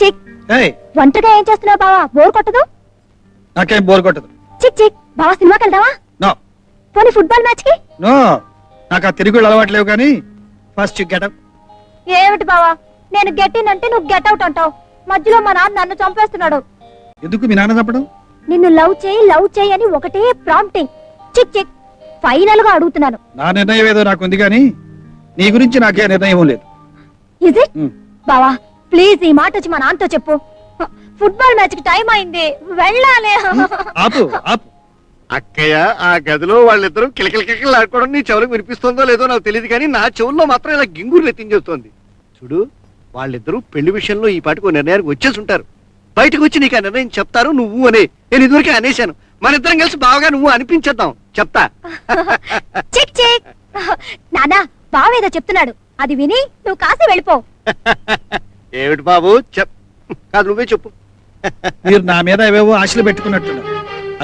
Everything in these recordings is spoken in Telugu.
చిక్ చిక్. ఒంటరిగా ఏం చేస్తున్నావు బావా? బోర్ కొట్టదు? నాకేం బోర్ కొట్టదు. చిక్ చిక్. బావా సినిమాకి వెళ్దావా నో. పోనీ ఫుట్బాల్ మ్యాచ్కి నో. నాకు ఆ తిరుగుళ్ళు అలవాటు లేవు కానీ ఫస్ట్ గెటప్. ఏమిటి బావా? నేను గెట్ ఇన్ అంటే నువ్వు గెట్ అవుట్ అంటావు. మధ్యలో మా నాన్న నన్ను చంపేస్తున్నాడు. ఎందుకు మీ నాన్న తప్పడం నిన్ను లవ్ చేయి లవ్ చేయి అని ఒకటే ప్రాంప్టింగ్ చిక్ చిక్. ఫైనల్గా అడుగుతున్నాను. నా నిర్ణయం ఏదో నాకు ఉంది కానీ నీ గురించి నాకే నిర్ణయం లేదు. ఉమ్. బావా ప్లీజ్ ఈ మాట వచ్చి మా నాన్నతో చెప్పు. ఫుట్బాల్ మ్యాచ్కి టైం అయింది. వెళ్ళాలి. ఆపు ఆపు. అక్కయ్య ఆ గదిలో వాళ్ళిద్దరూ కిలకిలకిలకిల ఆడుకోవడం నీ చెవులకు వినిపిస్తుందో లేదో నాకు తెలియదు కానీ నా చెవుల్లో మాత్రం ఇలా గింగురు ఎత్తించేస్తోంది చూడు వాళ్ళిద్దరూ పెళ్ళి విషయంలో ఈ పాటికి నిర్ణయానికి వచ్చేసి ఉంటారు. బయటకు వచ్చి నీకు ఆ నిర్ణయం చెప్తారు నువ్వు అనే. నేను ఇదివరకే అనేశాను. మన ఇద్దరం కలిసి బాగా నువ్వు అనిపించేద్దాం. చెప్తా. చిక్ చిక్. నానా బావేదో చెప్తున్నాడు. అది విని నువ్వు కాసి వెళ్ళిపో. ఏమిటి బాబు? చెప్. కాదు నువ్వే చెప్పు. మీరు నా మీద ఏవేవో ఆశలు పెట్టుకున్నట్టున్నారు.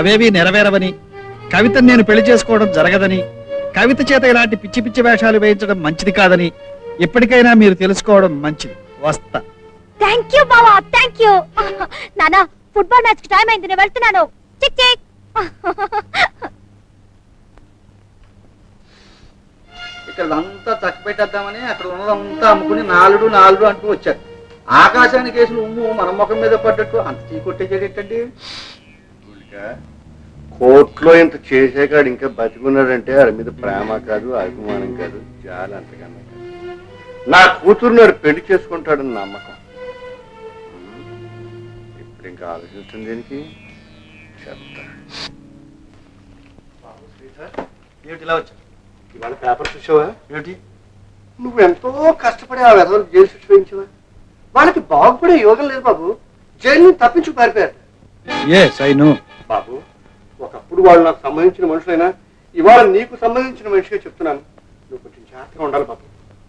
అవేవి నెరవేరవని కవితను నేను పెళ్ళి చేసుకోవడం జరగదని కవిత చేత ఇలాంటి పిచ్చి పిచ్చి వేషాలు వేయించడం మంచిది కాదని ఇప్పటికైనా మీరు తెలుసుకోవడం మంచిది. వస్తా. థ్యాంక్ యూ బావా. థ్యాంక్ యూ నానా ఫుట్బాల్ మ్యాచ్కి టైం అయింది. నేను వెళ్తున్నాను. చిక్ చిక్. ఇక్కడ అంతా చక్కపెట్టేద్దామని అక్కడ ఉన్నదంతా అమ్ముకుని నాలుగు నాలుగు అంటూ వచ్చారు. ఆకాశానికి వేసిన ఉమ్ము మన ముఖం మీద పడ్డట్టు అంత చీ కొట్టేసేటండి కోర్టులో ఇంత చేసేకాడు ఇంకా బతికున్నాడంటే వాడి మీద ప్రేమ కాదు అభిమానం కాదు చాలా అంతకన్నా కాదు. నా కూతురు నాడు పెళ్ళి చేసుకుంటాడని నమ్మకం. ఇప్పుడు ఇంకా ఆలోచిస్తుంది దీనికి? చెప్తా. ఏమిటి ఇలా వచ్చా ఇవాళ పేపర్ చూసావా? ఏమిటి? నువ్వు ఎంతో కష్టపడి ఆ వెధవలు జైలు శిక్ష వేయించావా? వాళ్ళకి బాగుపడే యోగం లేదు బాబు. జైలు నుంచి తప్పించు పారిపోయారు. ఎస్ ఐ నో బాబు ఒకప్పుడు వాళ్ళు నాకు సంబంధించిన మనుషులైనా ఇవాళ నీకు సంబంధించిన మనిషిగా చెప్తున్నాను. నువ్వు కొంచెం జాగ్రత్తగా ఉండాలి బాబు.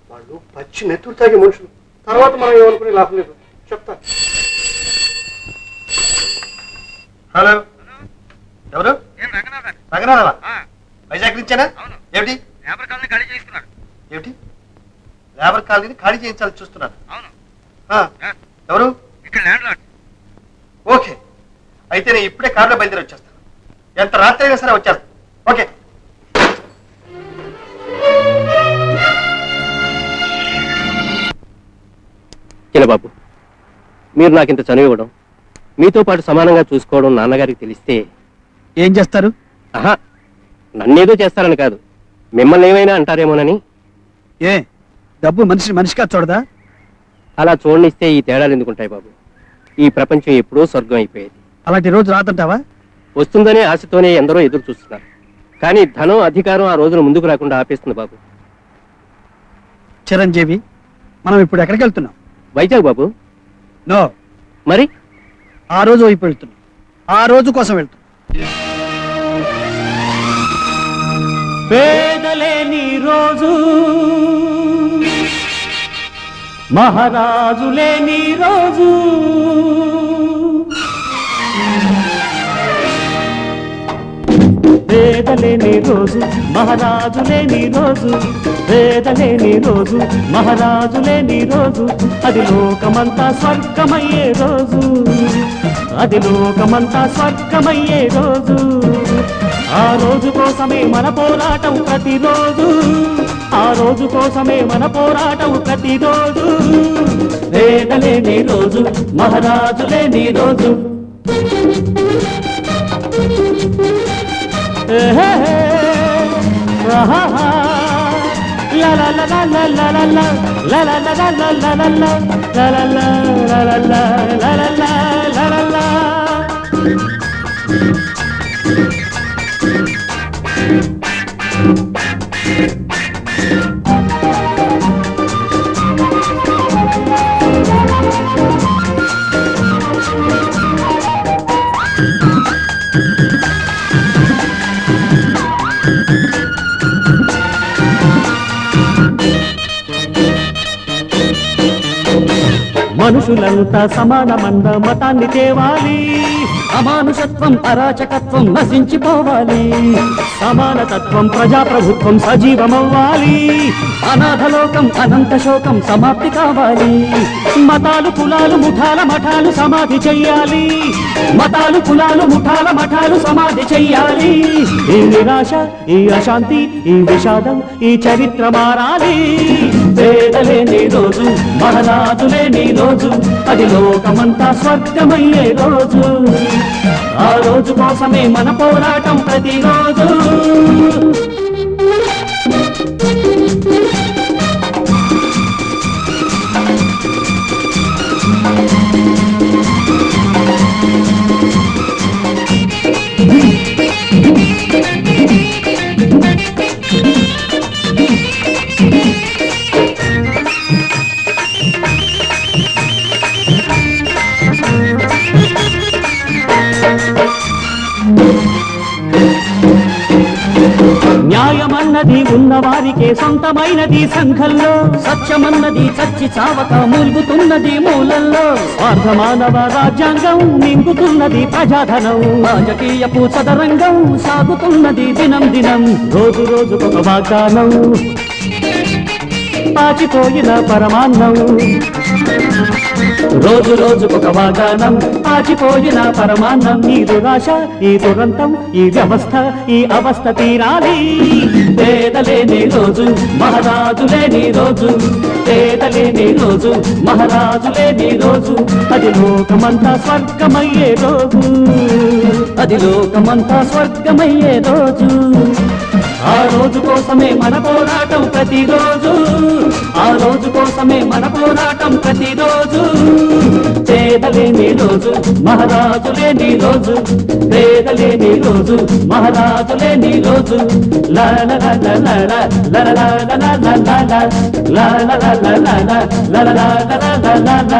వాళ్ళు పచ్చి నెత్తురు తాగే మనుషులు. తర్వాత మనం ఏమనుకునే లాభం లేదు. చెప్తా. హలో. ఎవరు? రంగనాథవా వైజాగ్ నుంచేనా? ఏమిటి? ఏమిటి? లేబర్ కాలనీని ఖాళీ చేయించాలని చూస్తున్నాను ఆ, ఎవరు? ఓకే. అయితే నేను ఇప్పుడే కారులో బయలుదేరి వచ్చేస్తాను. ఎంత రాత్రి అయినా సరే వచ్చేస్తాను. ఓకే. చిన్నబాబు మీరు నాకు ఇంత చనివ్వడం మీతో పాటు సమానంగా చూసుకోవడం నాన్నగారికి తెలిస్తే ఏం చేస్తారు? ఆహా నన్నేదో చేస్తారని కాదు మిమ్మల్ని ఏమైనా అంటారేమోనని? ఏ డబ్బు మనిషి మనిషిగా చూడదా? అలా చూడనిస్తే ఈ తేడాలు ఎందుకుంటాయి బాబు? ఈ ప్రపంచం ఎప్పుడో స్వర్గం అయిపోయేది. అలాంటి రోజు రాదంటావా? వస్తుందనే ఆశతోనే ఎందరో ఎదురు చూస్తున్నారు. కానీ ధనం అధికారం ఆ రోజున ముందుకు రాకుండా ఆపేస్తుంది బాబు. చిరంజీవి మనం ఇప్పుడు ఎక్కడికి వెళ్తున్నాం? వైజాగ్ బాబు. నో. మరి? ఆ రోజు వైపు వెళ్తున్నాం. ఆ రోజు కోసం వెళ్తున్నాం. పేదలేని రోజు మహారాజులే నీ రోజు. పేదలేని రోజు మహారాజులేని రోజు. వేదలేని రోజు మహారాజులేని రోజు. అది లోకమంతా స్వర్గమయ్యే రోజు. అది లోకమంతా స్వర్గమయ్యే రోజు. ఆ రోజు కోసమే మన పోరాటం ప్రతిరోజు. ఆ రోజు కోసమే మన పోరాటం ప్రతిరోజు వేదలేని రోజు మహారాజు లేని రోజు ఏహే, ఆహాహా. లా లా లా లా లా లా లా లా. మనుషులంతా సమానమన్న మతాన్ని తేవాలి. అమానుషత్వం అరాచకత్వం నశించిపోవాలి. సమానతత్వం ప్రజాప్రభుత్వం సజీవమవ్వాలి. అనాథలోకం అనంత శోకం సమాప్తి కావాలి. మతాలు కులాలు ముఠాల మఠాలు సమాధి చెయ్యాలి. మతాలు కులాలు ముఠాల మఠాలు సమాధి చెయ్యాలి. ఈ నిరాశ ఈ అశాంతి ఈ విషాదం ఈ చరిత్ర మారాలి. పేదలే నీ రోజు మహనాథులేని రోజు అది లోకమంతా స్వర్గమయ్యే రోజు. ఆ రోజు కోసమే మన పోరాటం ప్రతిరోజు. వారికే సొంతమైనది సంఘంలో సత్యమన్నది చచ్చి చావక మూల్గుతున్నది మూలల్లో స్వార్థమానవ రాజ్యాంగం నింగుతున్నది ప్రజాధనం రాజకీయపు చదరంగం సాగుతున్నది దినం దినం. రోజు రోజుకొక వాగ్దానం పాచిపోయిన పరమాన్నం. రోజు రోజు ఒక వాగానం పాచిపోయిన పరమాన్నం. ఈ దురాశ ఈ దురంతం ఈ వ్యవస్థ ఈ అవస్థ తీరాలి. పేదలేని రోజు మహారాజు లేని రోజు. పేదలేని రోజు మహారాజు లేని రోజు. అది లోకమంతా స్వర్గమయ్యే రోజు. అది లోకమంతా స్వర్గమయ్యే రోజు. ఆ రోజు కోసమే మన పోరాటం ప్రతిరోజు ఆ రోజు కోసమే మన పోరాటం ప్రతిరోజు పేదలేని రోజు మహారాజు లేని రోజు పేదలేని రోజు మహారాజు లేని రోజు లా లా లా లా లా లా లా లా లా లా లా లా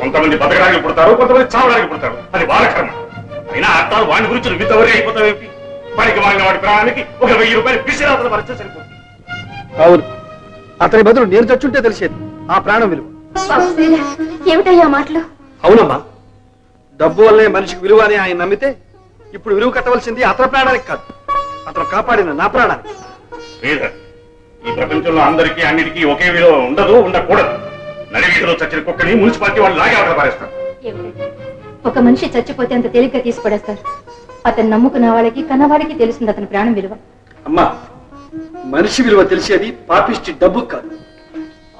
కొంతమంది బతకడానికి పుడతారు కొంతమంది చావడానికి పుడతారు. అది వాళ్ళ కర్మ. అయినా అర్థాలు వాడి గురించి నువ్వు అయిపోతావేంటి పనికి మారిన వాడి ప్రాణానికి ఒక వెయ్యి రూపాయలు పిసిరాతలు పరిచయం సరిపోతుంది. అవును. అతని బదులు నేను చచ్చుంటే తెలిసేది. ఆ ప్రాణం విలువ. ఏమిటయ్యా మాటలు? అవునమ్మా. డబ్బు వల్లే మనిషికి విలువ అని ఆయన నమ్మితే ఇప్పుడు విలువ కట్టవలసింది అతని ప్రాణానికి కాదు. అతను కాపాడిన నా ప్రాణానికి. ఈ ప్రపంచంలో అందరికీ అన్నిటికీ ఒకే విలువ ఉండదు ఉండకూడదు. నడివీధిలో చచ్చిన కుక్కని మున్సిపాలిటీ వాళ్ళు లాగే అవతల పారేస్తారు. ఏమిటండి? ఒక మనిషి చచ్చిపోతే అంత తేలిగ్గా తీసిపడేస్తారు అతను నమ్ముకున్న వాళ్ళకి కన్నవాడికి తెలుస్తుంది అతని ప్రాణం విలువ. అమ్మా మనిషి విలువ తెలిసేది పాపిష్టి డబ్బు కాదు.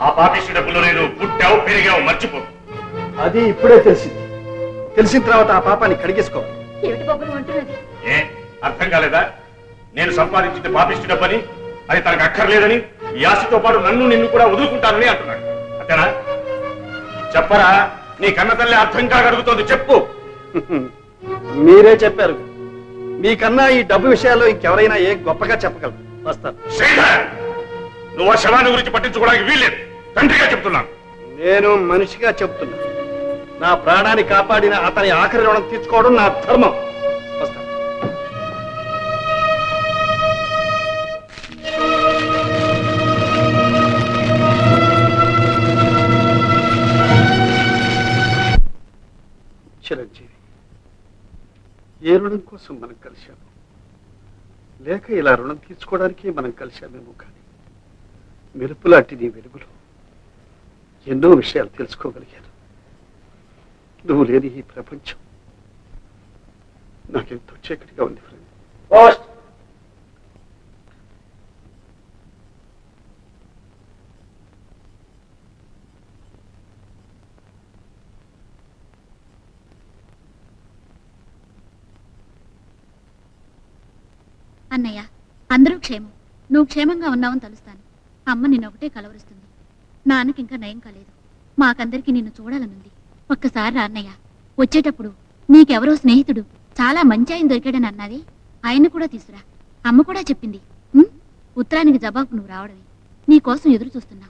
ఆ పాపిష్టి డబ్బులు నేను పుట్టావు పెరిగావు మర్చిపో. అది ఇప్పుడే తెలిసింది. తెలిసిన తర్వాత ఆ పాపాన్ని కడిగేసుకోవాలి ఏమిటి బాబు నువ్వు అంటున్నది? ఏ అర్థం కాలేదా? నేను సంపాదించిన పాపిష్టి డబ్బని అది తనకు అక్కర్లేదని ఈ ఆశతో పాటు నన్ను నిన్ను కూడా వదులుకుంటానని అంటున్నాడు. అంతేనా? చెప్పరా? నీ కన్న తల్లి అర్థం కాగలుగుతోంది చెప్పు. మీరే చెప్పారు. మీకన్నా ఈ డబ్బు విషయాల్లో ఇంకెవరైనా ఏ గొప్పగా చెప్పగలరు? వస్తాను. శ్రీధర్ నువ్వు ఆ శవాన్ని గురించి పట్టించుకోవడానికి వీల్లేదు. తండ్రిగా చెప్తున్నాను. నేను మనిషిగా చెప్తున్నా. నా ప్రాణాన్ని కాపాడిన అతని ఆఖరి రుణం తీర్చుకోవడం నా ధర్మం. ఏ కోసం మనం కలిశాము. లేక ఇలా రుణం తీర్చుకోవడానికి మనం కలిశామేమో కానీ మెరుపులాంటి నీ వెలుగులో ఎన్నో విషయాలు తెలుసుకోగలిగాను. నువ్వు లేని ఈ ప్రపంచం నాకెంతో చీకటిగా ఉంది ఫ్రెండ్. అన్నయ్య అందరూ క్షేమం. నువ్వు క్షేమంగా ఉన్నావని తలుస్తాను. అమ్మ నిన్నొకటే కలవరుస్తుంది. నాన్నకి ఇంకా నయం కాలేదు. మాకందరికి నిన్ను చూడాలనుంది. ఒక్కసారి రా అన్నయ్య. వచ్చేటప్పుడు నీకెవరో స్నేహితుడు చాలా మంచి ఆయన దొరికాడని అన్నది ఆయన కూడా తీసురా. అమ్మ కూడా చెప్పింది. ఉత్తరానికి జవాబు నువ్వు రావడమే. నీకోసం ఎదురు చూస్తున్నా